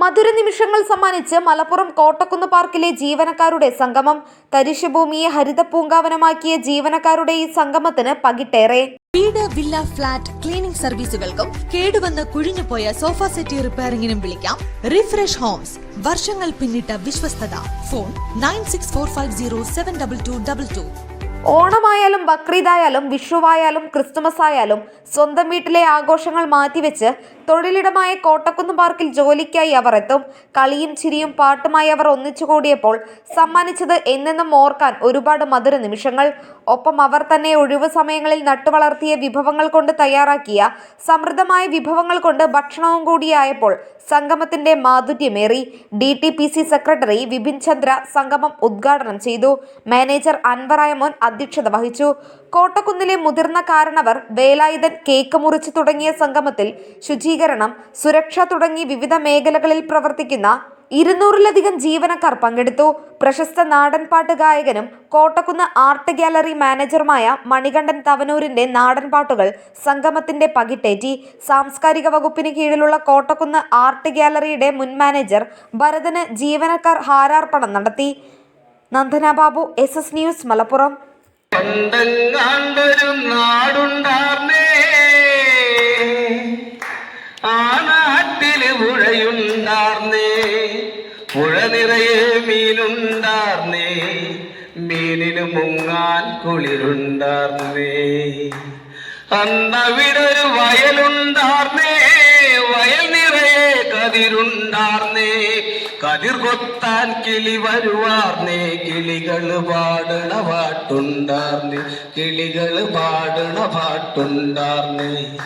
മധുര നിമിഷങ്ങൾ സമ്മാനിച്ച് മലപ്പുറം കോട്ടക്കുന്ന് പാർക്കിലെ ജീവനക്കാരുടെ സംഗമം. തരിശുഭൂമിയെ ഹരിത പൂങ്കാവനമാക്കിയ ജീവനക്കാരുടെ ഈ സംഗമത്തിന് പകിട്ടേറെ. വീട് വില്ല ഫ്ളാറ്റ് ക്ലീനിംഗ് സർവീസുകൾക്കും കേടുവന്ന് കുഴിഞ്ഞുപോയ സോഫ സെറ്റ് റിപ്പയറിംഗിനും വിളിക്കാം. Refresh homes. വർഷങ്ങൾ പിന്നിട്ട വിശ്വസ്തത. Phone nine six four five zero seven double two double two. ഓണമായാലും ബക്രീദായാലും വിഷുവായാലും ക്രിസ്തുമസ് ആയാലും സ്വന്തം വീട്ടിലെ ആഘോഷങ്ങൾ മാറ്റിവെച്ച് തൊഴിലിടമായ കോട്ടക്കുന്ന് പാർക്കിൽ ജോലിക്കായി അവർ എത്തും. കളിയും ചിരിയും പാട്ടുമായി അവർ ഒന്നിച്ചു കൂടിയപ്പോൾ സമ്മാനിച്ചത് എന്നെന്നും ഓർക്കാൻ ഒരുപാട് മധുര നിമിഷങ്ങൾ. ഒപ്പം അവർ തന്നെ ഒഴിവു സമയങ്ങളിൽ നട്ടുവളർത്തിയ വിഭവങ്ങൾ കൊണ്ട് തയ്യാറാക്കിയ സമൃദ്ധമായ വിഭവങ്ങൾ കൊണ്ട് ഭക്ഷണവും കൂടിയായപ്പോൾ സംഗമത്തിന്റെ മാധുര്യമേറി. D T P C secretary Vipin Chandra സംഗമം ഉദ്ഘാടനം ചെയ്തു. മാനേജർ അൻവറായമോൻ അധ്യക്ഷത വഹിച്ചു. കോട്ടക്കുന്നിലെ മുതിർന്ന കാരണവർ വേലായുധൻ കേക്ക് മുറിച്ചു തുടങ്ങിയ സംഗമത്തിൽ ശുചീകരണം സുരക്ഷ തുടങ്ങി വിവിധ മേഖലകളിൽ പ്രവർത്തിക്കുന്ന ഇരുന്നൂറിലധികം ജീവനക്കാർ പങ്കെടുത്തു. പ്രശസ്ത നാടൻപാട്ട് ഗായകനും കോട്ടക്കുന്ന് ആർട്ട് ഗാലറി മാനേജറുമായ മണികണ്ഠൻ തവനൂരിന്റെ നാടൻപാട്ടുകൾ സംഗമത്തിന്റെ പകിട്ടേറ്റി. സാംസ്കാരിക വകുപ്പിന് കീഴിലുള്ള കോട്ടക്കുന്ന് ആർട്ട് ഗാലറിയുടെ മുൻ മാനേജർ ഭരതന് ജീവനക്കാർ ഹാരാർപ്പണം നടത്തി. Nandana Babu S S news Malappuram. പുഴ നിറയെ മീനുണ്ടാർന്നേ മീനിന് മുങ്ങാൻ കുളിരുണ്ടാർന്നേ. അന്നവിടൊരു വയലുണ്ടാർന്നേ കതിരുണ്ടാർന്നേ. കതിർ കൊത്താൻ കിളി വരുവാർന്നേ. കിളികൾ പാടണ പാട്ടുണ്ടാർന്നേ. കിളികൾ പാടണ പാട്ടുണ്ടാർന്നേ.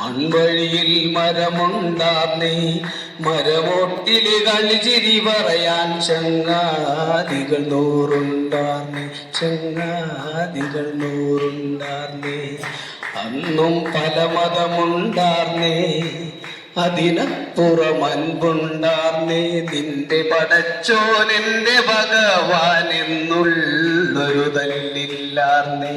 മൺവഴിയിൽ മരമുണ്ടാർന്നേ. മരമോട്ടിലി കളിച്ചിരി പറയാൻ ചങ്ങാതികൾ നൂറുണ്ടാർന്നേ. ചങ്ങാതികൾ നൂറുണ്ടാർന്നേ. അന്നും പല മതമുണ്ടാർന്നേ. അതിനപ്പുറം അൻപുണ്ടാർന്നേ നിന്റെ പടച്ചോനെന്റെ ഭഗവാൻ എന്നുള്ളൊരു തല്ലില്ലാർന്നേ.